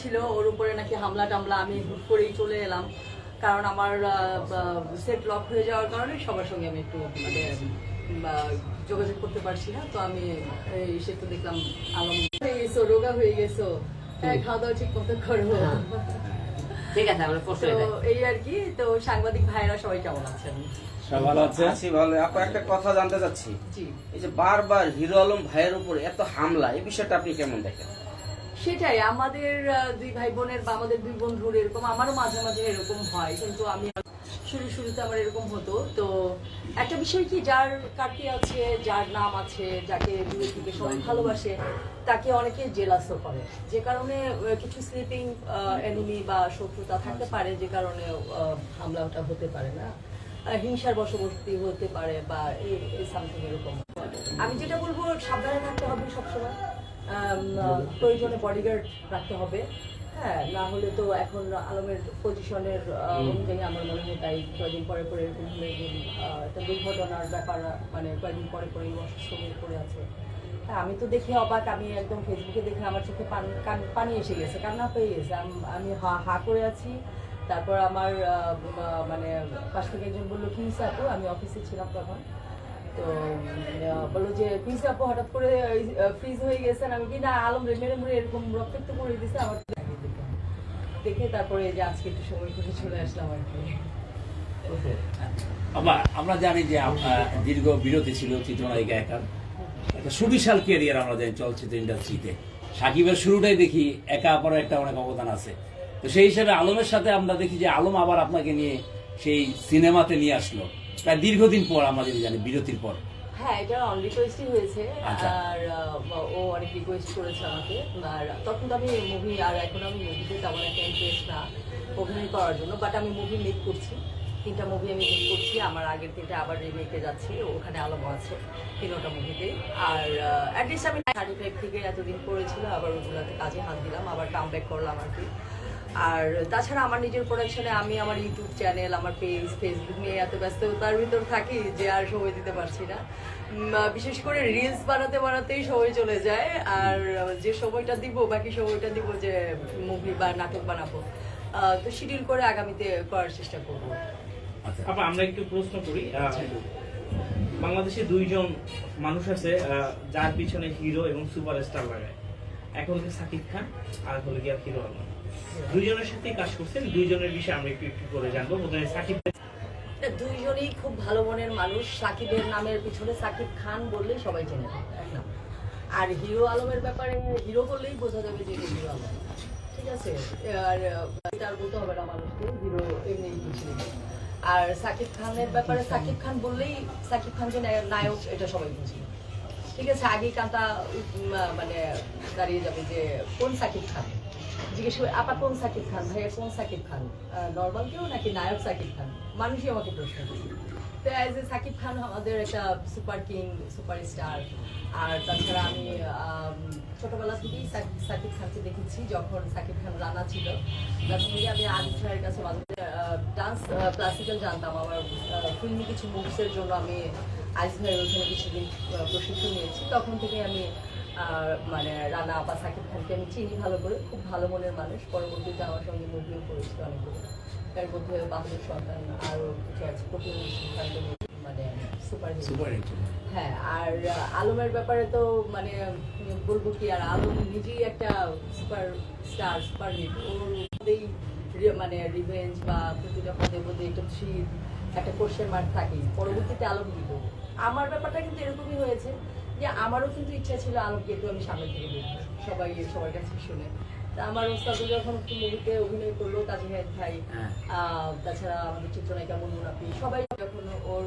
ছিল ওর উপরে নাকি হামলা টামলা আমি হুট করেই চলে এলাম। কারণ আমার সেট লক হয়ে যাওয়ার কারণে সবার সঙ্গে আমি একটু মানে যোগাযোগ করতে পারছি না। তো আমি এই সে তো দেখলাম আলম। হয়ে গেছো রোগা হয়ে গেছো। হ্যাঁ খাওয়া দাওয়া ঠিক মতো করব ঠিক আছে আমরা প্রশ্ন এই আর কি তো সাংবাদিক ভাইরা সবাই কেমন আছেন? একটা কথা জানতে চাচ্ছি। জি। এই যে বারবার হিরো আলম ভাইয়ের উপর এত হামলা এই বিষয়টা আপনি কেমন দেখেন? সেটাই, আমাদের দুই ভাই বোনের বা আমাদের দুই বন্ধুর এরকম, আমারও মাঝে মাঝে এরকম হয়, কিন্তু আমি শুরু শুরুতে আমার এরকম হতো। তো একটা বিষয় কি, যার কাকি আছে, যার নাম আছে, যাকে দূরে থেকে সবাই ভালোবাসে, তাকে অনেকে জেলাসও করে। যে কারণে কিছু স্লিপিং এনিমি বা শত্রুতা থাকতে পারে, যে কারণে হামলাটা হতে পারে না। হিংসার বশবর্তী হতে পারে বা এই সামথিং এরকম। আমি যেটা বলব, সাবধানে থাকতে হবে সবসময়। প্রয়োজনে বডিগার্ড রাখতে হবে। হ্যাঁ না হলে তো এখন আলমের পজিশনের অনুযায়ী আমার মনে হয় তাই কয়েকদিন পরে পরে এরকম একটা দুর্ঘটনার ব্যাপার মানে কয়েকদিন পরে পরে অসুস্থ হয়ে পড়ে আছে। হ্যাঁ আমি তো দেখি অবাক আমি একদম ফেসবুকে দেখে আমার চোখে পানি এসে গেছে কান্না পেয়ে গেছে। আমি হা হা করে আছি। তারপর আমার মানে পাশ থেকে একজন বলল কি আপু? আমি অফিসে ছিলাম তখন। তো বলল যে আপু, হঠাৎ করে ফ্রিজ হয়ে গেছেন আমি কি, না, আলম এরকম রক্তাক্ত করে দিছে আমার দেখে তারপরে যে আজকে একটু সময় করে চলে আসলাম আর কি। আমরা জানি যে দীর্ঘ বিরতি ছিল চিত্রনায়িকা একার। একটা সুবিশাল ক্যারিয়ার আমরা জানি চলচ্চিত্র ইন্ডাস্ট্রিতে সাকিবের শুরুটাই দেখি, একা পরে একটা অনেক অবদান আছে। তো সেই হিসাবে আলমের সাথে আমরা দেখি যে, আলম আবার আপনাকে নিয়ে সেই সিনেমাতে নিয়ে আসলো। প্রায় দীর্ঘদিন পর যদি জানি বিরতির পর। হ্যাঁ এটা অন রিকোয়েস্টই হয়েছে। আচ্ছা। আর ও অনেক রিকোয়েস্ট করেছে আমাকে। আর তখন তো আমি মুভি আর এখন আমি মুভিতে তেমন একটা ইন্টারেস্ট না অভিনয় করার জন্য। বাট আমি মুভি মেক করছি। তিনটা মুভি আমি মেক করছি। আমার আগের তিনটা আবার রিমেকে যাচ্ছি। ওখানে আলম আছে তিনোটা মুভিতে আর অ্যাটলিস্ট আমি থার্টি ফাইভ থেকে এতদিন করেছিল। আবার ওগুলোতে কাজে হাত দিলাম। আবার কাম ব্যাক করলাম আর কি। আর তাছাড়া আমার নিজের প্রোডাকশনে আমি আমার ইউটিউব চ্যানেল আমার পেজ ফেসবুক নিয়ে এত ব্যস্ততার ভিতর থাকি যে আর সময় দিতে পারছি না। বিশেষ করে রিলস বানাতে বানাতেই সময় চলে যায়। আর যে সময়টা দিব, বাকি সময়টা দিব যে মুভি বা নাটক বানাবো তো শিডিউল করে আগামীতে করার চেষ্টা করব। আচ্ছা আপা আমরা একটু প্রশ্ন করি বাংলাদেশে দুইজন মানুষ আছে যার পিছনে হিরো এবং সুপারস্টার লাগায়। এক হলো সাকিব খান, আর হলো গিয়া হিরো আলম দুইজনের সাথেই কাজ করছেন, দুইজনের বিষয়ে আমরা একটু একটু করে জানব। প্রথমে সাকিব দুইজনই খুব ভালো মনের মানুষ। সাকিবের নামের পিছনে সাকিব খান বললেই সবাই চেনে। আর হিরো আলমের ব্যাপারে হিরো বললেই বোঝা যাবে যে হিরো আলম। ঠিক আছে? আর আর বলতে হবে না মানুষকে, হিরো এমনি বুঝলি আর সাকিব খানের ব্যাপারে সাকিব খান বললেই সাকিব খান যে নায়ক, এটা সবাই বুঝি। ঠিক আছে? আগেই কান্তা মানে দাঁড়িয়ে যাবে যে কোন সাকিব খান? জিজ্ঞেস করে, আপা কোন সাকিব খান? ভাইয়া কোন সাকিব খান? নর্মাল কেউ নাকি নায়ক সাকিব খান? মানুষই আমাকে প্রশ্ন করে। তো অ্যাজ এ সাকিব খান আমাদের একটা সুপার কিং সুপার স্টার আর তাছাড়া আমি ছোটবেলা থেকেই সাক- সাকিব খানকে দেখেছি যখন সাকিব খান রানা ছিল। তখন থেকে আমি আজিজ ভাইয়ের কাছে ডান্স ক্লাসিক্যাল জানতাম। আমার ফিল্মি কিছু মুভসের জন্য আমি ভাইয়ের ওখানে কিছুদিন প্রশিক্ষণ নিয়েছি। তখন থেকে আমি আর মানে রানা বা সাকিব খানকে আমি চিনি ভালো করে খুব ভালো মনের মানুষ। পরবর্তীতে আমার সঙ্গে মুভিও করেছিল অনেকগুলো। তার মধ্যে বাহাদুর সন্তান আরও কিছু আছে সন্তান মানে সুপার সুপার হিট হ্যাঁ। আর আলমের ব্যাপারে তো মানে বলব কি আর আলম নিজেই একটা সুপার স্টার সুপার হিট ওর মধ্যেই মানে রিভেঞ্জ বা প্রতিটা পদে পদে একটা থ্রিল একটা কোশ্চেন মার্ক থাকেই। পরবর্তীতে আলম করব? আমার ব্যাপারটা কিন্তু এরকমই হয়েছে। যে আমারও কিন্তু ইচ্ছা ছিল আলমকে একটু আমি সামনে থেকে দেখব সবাই সবার কাছে শুনে। তা আমার ওস্তাদ যখন মুভিতে অভিনয় করল কাজী হায়াত ভাই হ্যাঁ। আহ, তাছাড়া আমাদের চিত্রনায়িকা আপনি সবাই যখন ওর